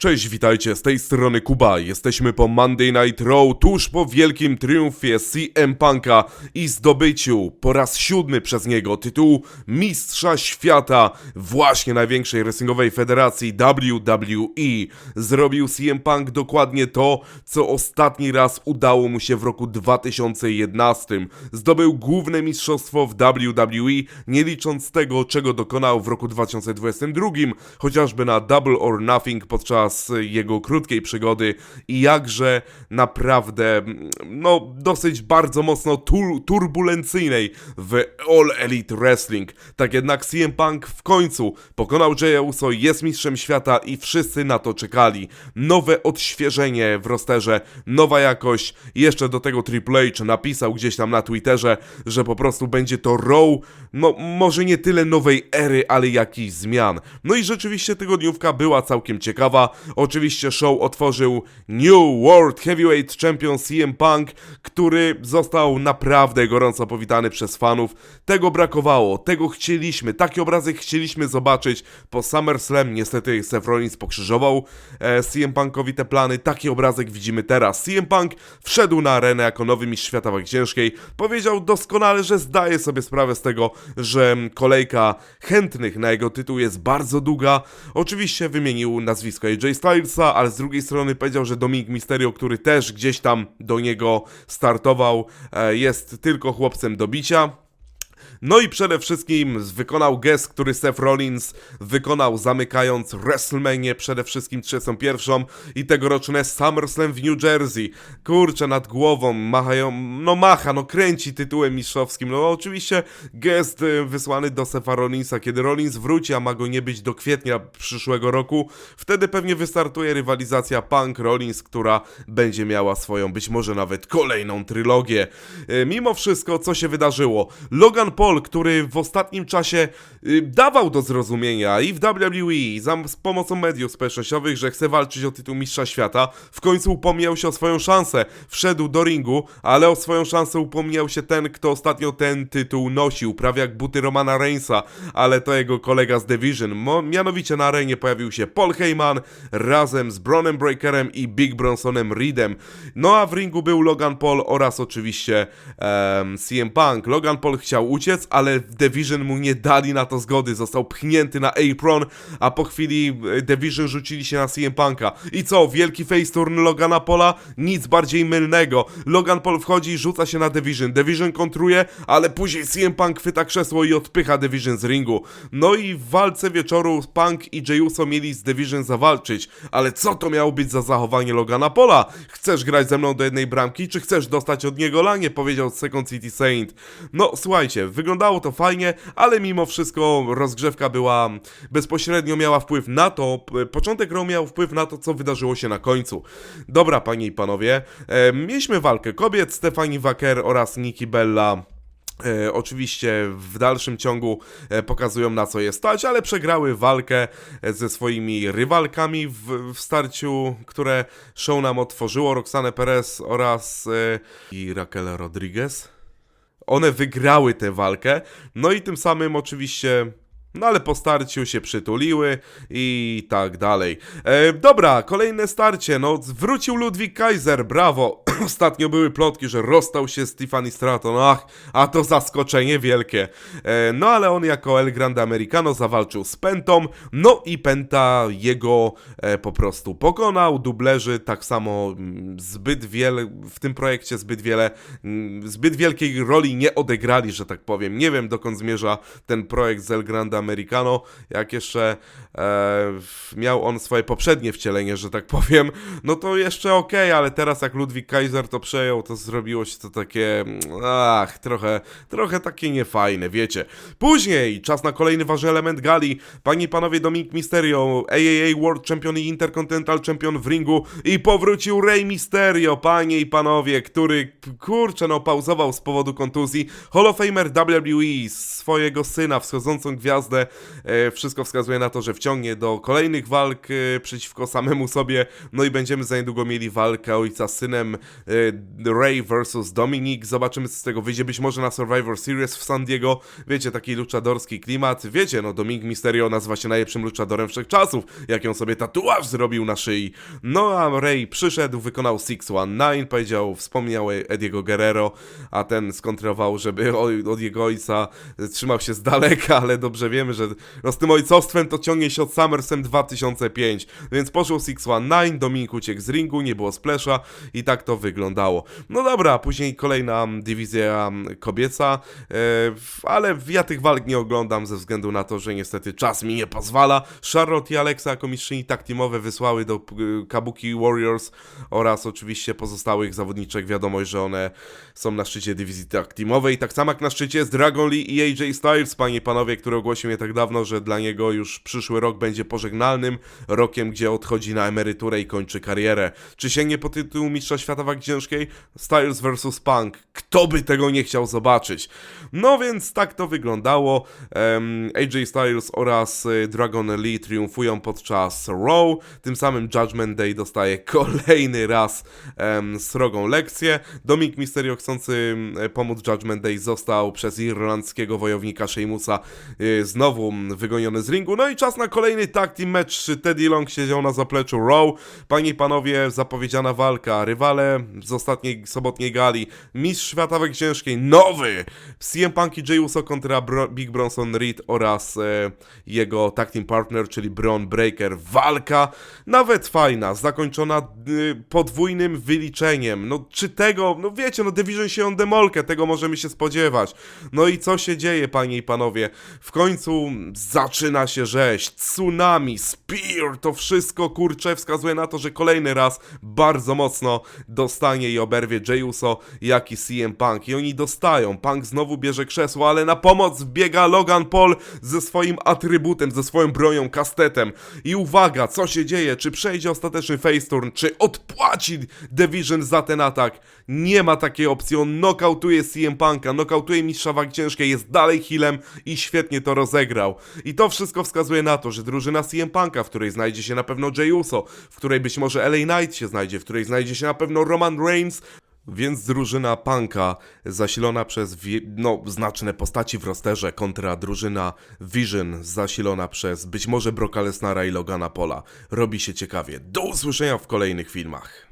Cześć, witajcie, z tej strony Kuba. Jesteśmy po Monday Night Raw, tuż po wielkim triumfie CM Punka i zdobyciu po raz siódmy przez niego tytułu Mistrza Świata właśnie największej wrestlingowej federacji WWE. Zrobił CM Punk dokładnie to, co ostatni raz udało mu się w roku 2011. Zdobył główne mistrzostwo w WWE, nie licząc tego, czego dokonał w roku 2022, chociażby na Double or Nothing podczas jego krótkiej przygody i jakże naprawdę, mm, no, dosyć bardzo mocno tur turbulencyjnej w All Elite Wrestling. Tak jednak CM Punk w końcu pokonał Jaya Uso, jest mistrzem świata i wszyscy na to czekali. Nowe odświeżenie w rosterze, nowa jakość. Jeszcze do tego Triple H napisał gdzieś tam na Twitterze, że po prostu będzie to Raw, no może nie tyle nowej ery, ale jakichś zmian. No i rzeczywiście tygodniówka była całkiem ciekawa. Oczywiście show otworzył New World Heavyweight Champion CM Punk, który został naprawdę gorąco powitany przez fanów. Tego brakowało, tego chcieliśmy, taki obrazek chcieliśmy zobaczyć po SummerSlam. Niestety Seth Rollins pokrzyżował e, CM Punkowi te plany, taki obrazek widzimy teraz. CM Punk wszedł na arenę jako nowy mistrz świata wagi ciężkiej. Powiedział doskonale, że zdaje sobie sprawę z tego, że kolejka chętnych na jego tytuł jest bardzo długa. Oczywiście wymienił nazwisko AJ Stylesa, ale z drugiej strony powiedział, że Dominik Mysterio, który też gdzieś tam do niego startował, e, jest tylko chłopcem do bicia. No i przede wszystkim wykonał gest, który Seth Rollins wykonał zamykając WrestleMania przede wszystkim 31 i tegoroczne SummerSlam w New Jersey. Kurczę, nad głową machają, no macha, no kręci tytułem mistrzowskim. No oczywiście gest y, wysłany do Setha Rollinsa, kiedy Rollins wróci, a ma go nie być do kwietnia przyszłego roku, wtedy pewnie wystartuje rywalizacja Punk-Rollins, która będzie miała swoją, być może nawet kolejną trylogię. Y, Mimo wszystko, co się wydarzyło? Logan Paul Paul, który w ostatnim czasie y, dawał do zrozumienia i w WWE za, z pomocą mediów społecznościowych, że chce walczyć o tytuł Mistrza Świata, w końcu upomniał się o swoją szansę. Wszedł do ringu, ale o swoją szansę upomniał się ten, kto ostatnio ten tytuł nosił, prawie jak buty Romana Reignsa, ale to jego kolega z Division. Mo, mianowicie na arenie pojawił się Paul Heyman razem z Bronem Breakerem i Big Bronsonem Reedem. No a w ringu był Logan Paul oraz oczywiście um, CM Punk. Logan Paul chciał uciec, ale Division mu nie dali na to zgody. Został pchnięty na apron, a po chwili e, Division rzucili się na CM Punka. I co? Wielki face turn Logana Pola? Nic bardziej mylnego. Logan Paul wchodzi i rzuca się na Division. Division kontruje, ale później CM Punk chwyta krzesło i odpycha Division z ringu. No i w walce wieczoru Punk i Jey Uso mieli z Division zawalczyć. Ale co to miało być za zachowanie Logana Pola? Chcesz grać ze mną do jednej bramki, czy chcesz dostać od niego lanie? Powiedział Second City Saint. No słuchajcie, wyglądało to fajnie, ale mimo wszystko rozgrzewka była bezpośrednio miała wpływ na to, początek grą miał wpływ na to, co wydarzyło się na końcu. Dobra, panie i panowie, e, mieliśmy walkę kobiet, Stefani Wacker oraz Nikki Bella. E, oczywiście w dalszym ciągu e, pokazują na co je stać, ale przegrały walkę e, ze swoimi rywalkami w, w starciu, które show nam otworzyło, Roxane Perez oraz e, i Raquel Rodriguez one wygrały tę walkę, no i tym samym oczywiście. No ale po starciu się przytuliły i tak dalej. E, dobra, kolejne starcie. No, wrócił Ludwik Kaiser, brawo. Ostatnio były plotki, że rozstał się z Tiffany Stratton. Ach, a to zaskoczenie wielkie. E, no ale on jako El Grande Americano zawalczył z Pentą. No i Penta jego e, po prostu pokonał. Dublerzy tak samo mm, zbyt wiele, w tym projekcie zbyt wiele, mm, zbyt wielkiej roli nie odegrali, że tak powiem. Nie wiem dokąd zmierza ten projekt z El Grande Americano, jak jeszcze e, miał on swoje poprzednie wcielenie, że tak powiem, no to jeszcze okej, ale teraz jak Ludwik Kaiser to przejął, to zrobiło się to takie, ach, trochę, trochę takie niefajne, wiecie. Później, czas na kolejny ważny element gali, panie i panowie, Dominik Mysterio, AAA World Champion i Intercontinental Champion w ringu. I powrócił Rey Mysterio, panie i panowie, który, kurczę, no pauzował z powodu kontuzji, Hall of Famer WWE, swojego syna, wschodzącą gwiazdę, e, wszystko wskazuje na to, że wciągnie do kolejnych walk e, przeciwko samemu sobie, no i będziemy za niedługo mieli walkę ojca z synem e, Ray versus Dominic. Zobaczymy, co z tego wyjdzie. Być może na Survivor Series w San Diego. Wiecie, taki luchadorski klimat. Wiecie, no Dominic Mysterio nazywa się najlepszym luchadorem wszechczasów, jak on sobie tatuaż zrobił na szyi. No a Ray przyszedł, wykonał 619, powiedział, wspomniał Ediego Guerrero, a ten skontrował, żeby od jego ojca trzymał się z daleka, ale dobrze wiemy, że no z tym ojcostwem to ciągnie się od SummerSlam 2005, więc poszło 619, Dominik uciekł z ringu, nie było splasha i tak to wyglądało. No dobra, później kolejna mm, dywizja mm, kobieca, w- ale ja tych walk nie oglądam ze względu na to, że niestety czas mi nie pozwala. Charlotte i Alexa jako mistrzyni tak teamowe wysłały do y, Kabuki Warriors oraz oczywiście pozostałych zawodniczek wiadomość, że one są na szczycie dywizji tak teamowej. Tak samo jak na szczycie jest Dragon Lee i AJ Styles, panie i panowie, który ogłosił nie tak dawno, że dla niego już przyszły rok będzie pożegnalnym rokiem, gdzie odchodzi na emeryturę i kończy karierę. Czy sięgnie po tytuł Mistrza Świata Wagi Ciężkiej? Styles vs Punk. Kto by tego nie chciał zobaczyć? No więc tak to wyglądało. AJ Styles oraz y, Dragon Lee triumfują podczas Raw. Tym samym Judgment Day dostaje kolejny raz srogą lekcję. Dominik Mysterio chcący pomóc Judgment Day został przez irlandzkiego wojownika Sheamusa y, znowu wygoniony z ringu. No i czas na kolejny tag team match. Teddy Long siedział na zapleczu Raw. Panie i panowie, zapowiedziana walka. Rywale z ostatniej sobotniej gali. Mistrz świata wagi ciężkiej, nowy! CM Punk i Jey Uso kontra Bro Big Bronson Reed oraz e, jego tag team partner, czyli Braun Breaker. Walka nawet fajna, zakończona y, podwójnym wyliczeniem. No czy tego, no wiecie, no Division się on demolkę, tego możemy się spodziewać. No i co się dzieje, panie i panowie? W końcu zaczyna się rzeź, tsunami, spear, to wszystko kurcze wskazuje na to, że kolejny raz bardzo mocno dostanie i oberwie Jey Uso, jak i CM Punk. I oni dostają. Punk znowu bierze krzesło, ale na pomoc biega Logan Paul ze swoim atrybutem, ze swoją bronią, kastetem. I uwaga, co się dzieje? Czy przejdzie ostateczny face turn? Czy odpłaci Division za ten atak? Nie ma takiej opcji. On nokautuje CM Punka, nokautuje mistrza wagi ciężkiej, jest dalej healem i świetnie to rozegrał. I to wszystko wskazuje na to, że drużyna CM Punka, w której znajdzie się na pewno Jey Uso, w której być może LA Knight się znajdzie, w której znajdzie się na pewno Roman Reigns, więc drużyna Punka zasilona przez no, znaczne postaci w rosterze kontra drużyna Vision zasilona przez być może Brocka Lesnara i Logana Pola. Robi się ciekawie. Do usłyszenia w kolejnych filmach.